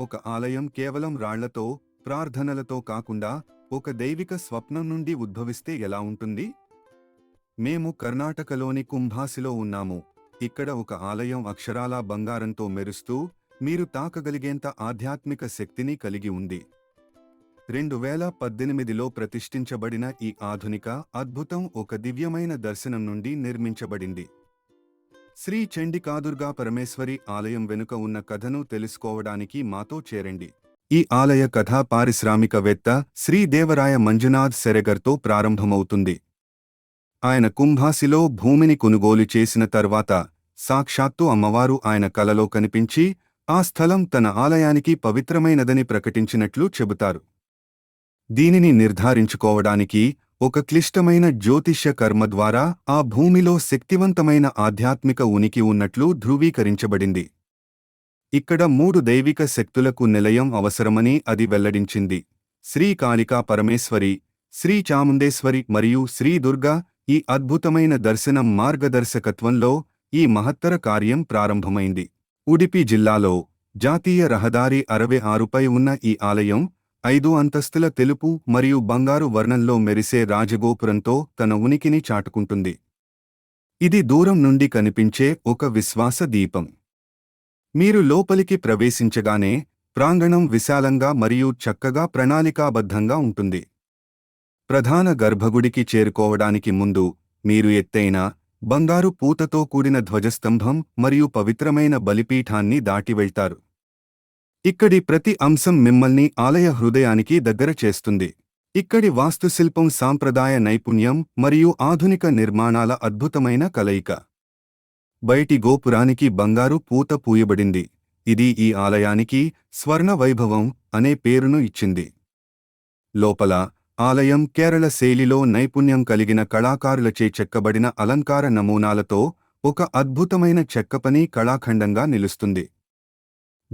ఒక ఆలయం కేవలం రాళ్ళతో ప్రార్థనలతో కాకుండా ఒక దైవిక స్వప్నం నుండి ఉద్భవిస్తే ఎలా ఉంటుంది? మేము కర్ణాటకలోని కుంభాసిలో ఉన్నాము. ఇక్కడ ఒక ఆలయం అక్షరాలా బంగారంతో మెరుస్తూ మీరు తాకగలిగేంత ఆధ్యాత్మిక శక్తిని కలిగి ఉంది. రెండు వేల పద్దెనిమిదిలో ప్రతిష్ఠించబడిన ఈ ఆధునిక అద్భుతం ఒక దివ్యమైన దర్శనం నుండి నిర్మించబడింది. శ్రీ చండికాదుర్గా పరమేశ్వరి ఆలయం వెనుక ఉన్న కథను తెలుసుకోవడానికి మాతో చేరండి. ఈ ఆలయ కథ పారిశ్రామికవేత్త శ్రీ దేవరాయ మంజునాథ్ సెరెగర్తో ప్రారంభమవుతుంది. ఆయన కుంభాసిలో భూమిని కొనుగోలు చేసిన తర్వాత సాక్షాత్తు అమ్మవారు ఆయన కలలో కనిపించి ఆ స్థలం తన ఆలయానికి పవిత్రమైనదని ప్రకటించినట్లు చెబుతారు. దీనిని నిర్ధారించుకోవడానికి ఒక క్లిష్టమైన జ్యోతిష్య కర్మ ద్వారా ఆ భూమిలో శక్తివంతమైన ఆధ్యాత్మిక ఉనికి ఉన్నట్లు ధృవీకరించబడింది. ఇక్కడ మూడు దైవిక శక్తులకు నిలయం అవసరమని అది వెల్లడించింది. శ్రీ కాళికా పరమేశ్వరి శ్రీ చాముండేశ్వరి మరియు శ్రీ దుర్గా ఈ అద్భుతమైన దర్శనం మార్గదర్శకత్వంలో ఈ మహత్తర కార్యం ప్రారంభమైంది. ఉడిపి జిల్లాలో జాతీయ రహదారి అరవై ఆరుపై ఉన్న ఈ ఆలయం ఐదు అంతస్తుల తెలుపు మరియు బంగారు వర్ణంలో మెరిసే రాజగోపురంతో తన ఉనికిని చాటుకుంటుంది. ఇది దూరం నుండి కనిపించే ఒక విశ్వాస దీపం. మీరు లోపలికి ప్రవేశించగానే ప్రాంగణం విశాలంగా మరియు చక్కగా ప్రణాళికాబద్ధంగా ఉంటుంది. ప్రధాన గర్భగుడికి చేరుకోవడానికి ముందు మీరు ఎత్తైన బంగారు పూతతో కూడిన ధ్వజస్తంభం మరియు పవిత్రమైన బలిపీఠాన్ని దాటి వెళ్తారు. ఇక్కడి ప్రతి అంశం మిమ్మల్ని ఆలయ హృదయానికి దగ్గర చేస్తుంది. ఇక్కడి వాస్తుశిల్పం సాంప్రదాయ నైపుణ్యం మరియు ఆధునిక నిర్మాణాల అద్భుతమైన కలయిక. బయటి గోపురానికి బంగారు పూత పూయబడింది. ఇది ఈ ఆలయానికి స్వర్ణ వైభవం అనే పేరును ఇచ్చింది. లోపల ఆలయం కేరళ శైలిలో నైపుణ్యం కలిగిన కళాకారులచే చెక్కబడిన అలంకార నమూనాలతో ఒక అద్భుతమైన చెక్కపని కళాఖండంగా నిలుస్తుంది.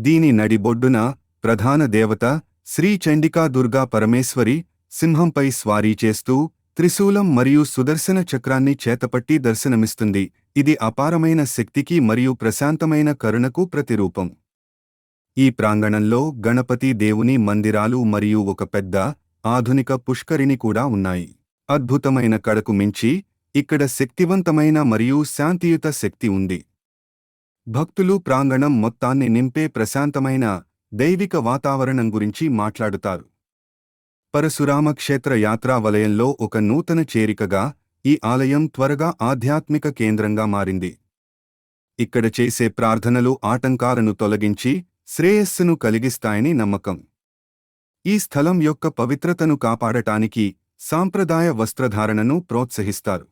దీని నడిబొడ్డున ప్రధాన దేవత శ్రీ చండికా దుర్గా పరమేశ్వరి సింహంపై స్వారీ చేస్తూ త్రిశూలం మరియు సుదర్శన చక్రాన్ని చేతపట్టి దర్శనమిస్తుంది. ఇది అపారమైన శక్తికి మరియు ప్రశాంతమైన కరుణకు ప్రతిరూపం. ఈ ప్రాంగణంలో గణపతి దేవుని మందిరాలు మరియు ఒక పెద్ద ఆధునిక పుష్కరిణి కూడా ఉన్నాయి. అద్భుతమైన కడకు మించి ఇక్కడ శక్తివంతమైన మరియు శాంతియుత శక్తి ఉంది. భక్తులు ప్రాంగణం మొత్తాన్ని నింపే ప్రశాంతమైన దైవిక వాతావరణం గురించి మాట్లాడుతారు. పరశురామ క్షేత్ర యాత్రా వలయంలో ఒక నూతన చేరికగా ఈ ఆలయం త్వరగా ఆధ్యాత్మిక కేంద్రంగా మారింది. ఇక్కడ చేసే ప్రార్థనలు ఆటంకాలను తొలగించి శ్రేయస్సును కలిగిస్తాయని నమ్మకం. ఈ స్థలం యొక్క పవిత్రతను కాపాడటానికి సాంప్రదాయ వస్త్రధారణను ప్రోత్సహిస్తారు.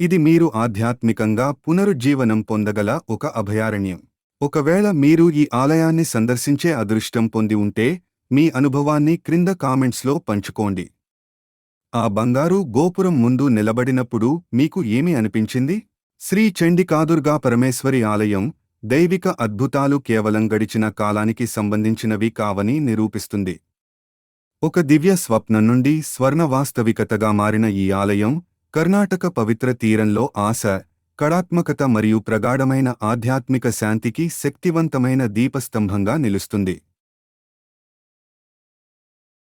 ఇది మీరు ఆధ్యాత్మికంగా పునరుజ్జీవనం పొందగల ఒక అభయారణ్యం. ఒకవేళ మీరు ఈ ఆలయాన్ని సందర్శించే అదృష్టం పొంది ఉంటే మీ అనుభవాన్ని క్రింద కామెంట్స్లో పంచుకోండి. ఆ బంగారు గోపురం ముందు నిలబడినప్పుడు మీకు ఏమి అనిపించింది? శ్రీ చండికాదుర్గా పరమేశ్వరి ఆలయం దైవిక అద్భుతాలు కేవలం గడిచిన కాలానికి సంబంధించినవి కావని నిరూపిస్తుంది. ఒక దివ్య స్వప్నం నుండి స్వర్ణ వాస్తవికతగా మారిన ఈ ఆలయం కర్ణాటక పవిత్ర తీరంలో ఆశ కళాత్మకత మరియు ప్రగాఢమైన ఆధ్యాత్మిక శాంతికి శక్తివంతమైన దీపస్తంభంగా నిలుస్తుంది.